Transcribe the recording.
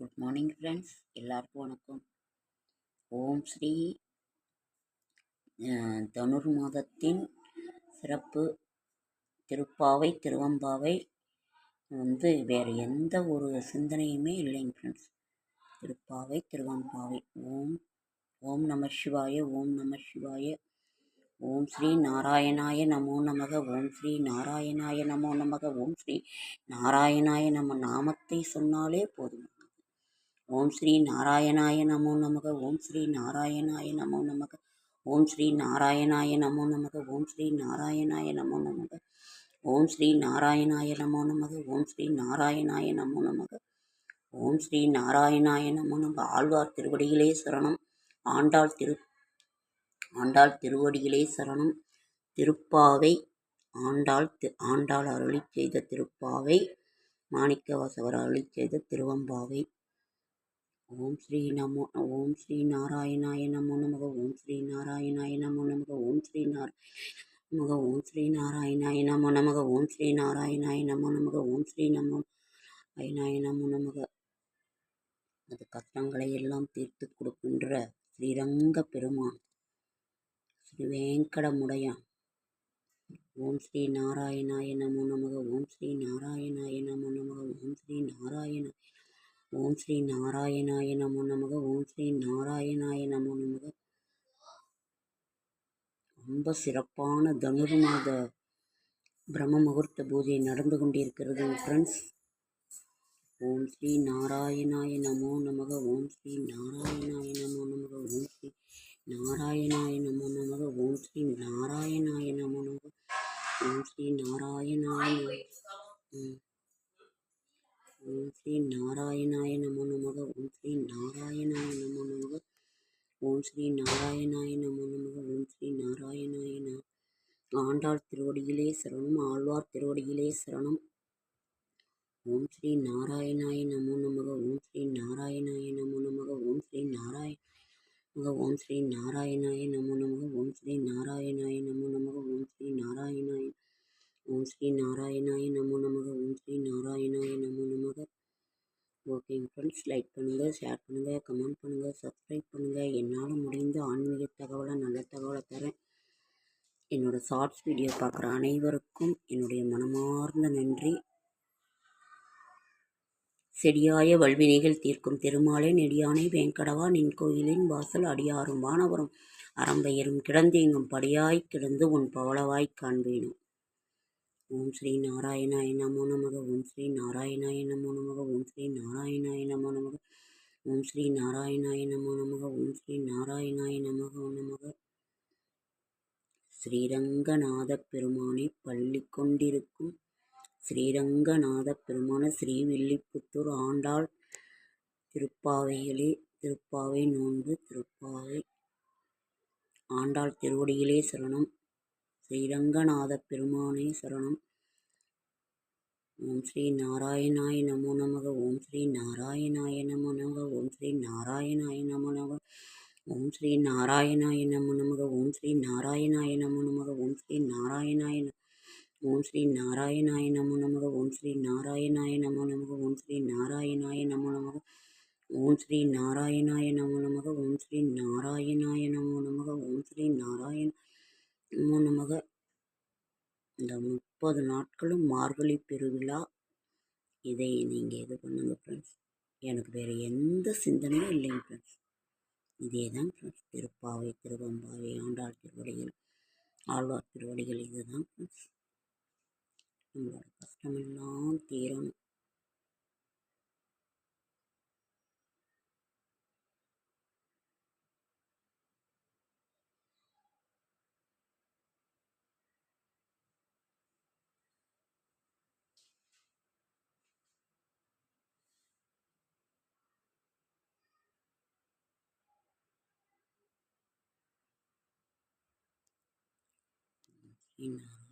Good morning friends எல்லாருக்கும் வணக்கம். ஓம் ஸ்ரீ தனுர் மாதத்தின் சிறப்பு திருப்பாவை திருவம்பாவை வந்து வேறு எந்த ஒரு சிந்தனையுமே இல்லைங்க ஃப்ரெண்ட்ஸ் திருப்பாவை திருவம்பாவை. ஓம் ஓம் நம சிவாய ஓம் நம சிவாய. ஓம் ஸ்ரீ நாராயணாய நமோ நமக. ஓம் ஸ்ரீ நாராயணாய நமோ நமக. ஓம் ஸ்ரீ நாராயணாய நம்ம நாமத்தை சொன்னாலே போதும் ஓம் ஸ்ரீ நாராயணாய நமோ நமக ஓம் ஸ்ரீ நாராயணாய நமோ நமக ஓம் ஸ்ரீ நாராயணாய நமோ நமக ஓம் ஸ்ரீ நாராயணாய நமோ நமக ஓம் ஸ்ரீ நாராயணாய நமோ நமக ஓம் ஸ்ரீ நாராயணாய நமோ நமக ஓம் ஸ்ரீ நாராயணாய நமோ நமக. ஆழ்வார் திருவடிகளே சரணம். ஆண்டாள் திரு ஆண்டாள் திருவடிகளே சரணம். திருப்பாவை ஆண்டாள் தி ஆண்டாள் அருளி செய்த திருப்பாவை மாணிக்கவாசவர் அருளி செய்த திருவம்பாவை. ஓம் ஸ்ரீ நமோ ஓம் ஸ்ரீ நாராயணாய நமோ நமக ஓம் ஸ்ரீ நாராயணாய நமோ நமக ஓம் ஸ்ரீ நாராயண நமக ஓம் ஸ்ரீ நாராயணாய நமோ நமக ஓம் ஸ்ரீ நாராயணாய நமோ நமக ஓம் ஸ்ரீ நமோ நாராயணாய நமோ நமக அது கஷ்டங்களை எல்லாம் தீர்த்து கொடுக்கின்ற ஸ்ரீரங்க பெருமான் ஸ்ரீ வேங்கடமுடையான் ஓம் ஸ்ரீ நாராயணாய நமோ நமக ஓம் ஸ்ரீ நாராயணாய நமோ நமக ஓம் ஸ்ரீ நாராயண ஓம் ஸ்ரீ நாராயணாய நமோ நமக. ஓம் ஸ்ரீ நாராயணாய நமோ நமக. ரொம்ப சிறப்பான தனுர்மாத பிரம்ம முகூர்த்த பூஜை நடந்து கொண்டிருக்கிறது ஃப்ரெண்ட்ஸ் ஓம் ஸ்ரீ நாராயணாய நமோ நமக. ஓம் ஸ்ரீ நாராயணாய நமோ நமக. ஓம் ஸ்ரீ நாராயணாய நமோ நமக. ஓம் ஸ்ரீ நாராயணாய நமோ நமக. ஓம் ஸ்ரீ நாராயணாய. ம். ஸ்ரீ நாராயணாய நமோ நமக ஓம் ஸ்ரீ நாராயணாய நமோ நமக ஓம் ஸ்ரீ நாராயணாய நமோ நமக ஓம் ஸ்ரீ நாராயணாய நம ஆண்டாள் திருவடியிலே சரணம் ஆழ்வார் திருவடியிலே சரணம் ஓம் ஸ்ரீ நாராயணாய நமோ நமக ஓம் ஸ்ரீ நாராயணாய நமோ நமக ஓம் ஸ்ரீ நாராயண நமக ஓம் ஸ்ரீ நாராயணாய நமோ நமக ஓம் ஸ்ரீ நாராயணாய நமோ நமக ஓம் ஸ்ரீ நாராயணாய ஓம் ஸ்ரீ நாராயணாய நமோ நம ஓம் ஸ்ரீ நாராயணாய நமோ நமக ஓகேங்க ஃப்ரெண்ட்ஸ் லைக் பண்ணுங்கள் ஷேர் பண்ணுங்கள் கமெண்ட் பண்ணுங்கள் சப்ஸ்கிரைப் பண்ணுங்கள் என்னால் முடிந்த ஆன்மீக தகவலை நல்ல தகவலை தரேன். என்னோட ஷார்ட்ஸ் வீடியோ பார்க்குற அனைவருக்கும் என்னுடைய மனமார்ந்த நன்றி. செடியாய வல்வினைகள் தீர்க்கும் திருமாலே நெடியானை வேங்கடவா நின் கோயிலின் வாசல் அடியாரும் வானவரும். அறம்பெயரும் கிடந்தேங்கும் படியாய் கிடந்து உன் பவளவாய் காண்பேனும். ஓம் ஸ்ரீ நாராயணாய நமோ நமக. ஓம் ஸ்ரீ நாராயணாய நமோ நமக. ஓம் ஸ்ரீ நாராயணாய நமோ நமக. ஓம் ஸ்ரீ நாராயணாய நமோ நமக. ஓம் ஸ்ரீ நாராயணாய நமக நமக. ஸ்ரீரங்கநாத பெருமானை பள்ளி கொண்டிருக்கும் ஸ்ரீரங்கநாத பெருமான ஸ்ரீவில்லிபுத்தூர் ஆண்டாள் திருப்பாவைகளே திருப்பாவை நோன்பு திருப்பாவை ஆண்டாள் திருவடியிலே சரணம். ஸ்ரீரங்கநாத பெருமானே சரணம் ஓம் ஸ்ரீ நாராயணாய நமோ நமக ஓம் ஸ்ரீ நாராயணாய நமோ நமக ஓம் ஸ்ரீ நாராயணாய நமோ நமக ஓம் ஸ்ரீ நாராயணாய நமோ நமக ஓம் ஸ்ரீ நாராயணாய நமோ நமக ஓம் ஸ்ரீ நாராயணாய ஓம் ஸ்ரீ நாராயணாய நமோ நமக ஓம் ஸ்ரீ நாராயணாய நமோ நமக ஓம் ஸ்ரீ நாராயணாய நமோ நமக ஓம் ஸ்ரீ நாராயணாய நமோ நமக ஓம் ஸ்ரீ நாராயணாய நமோ நமக ஓம் ஸ்ரீ நாராயண நமோ நமக இந்த முப்பது நாட்களும் மார்கழி பெருவிழா. இதை நீங்கள் இது பண்ணுங்க ஃப்ரெண்ட்ஸ் எனக்கு வேறு எந்த சிந்தனையும் இல்லைங்க ஃப்ரெண்ட்ஸ் இதே தான் ஃப்ரெண்ட்ஸ் திருப்பாவை திருவம்பாவை ஆண்டாள் திருவடிகள் ஆழ்வார் திருவடிகள் இதுதான் ஃப்ரெண்ட்ஸ் நம்மளோட கஷ்டமெல்லாம் தீரணும். ஸ்ரீ நாராயண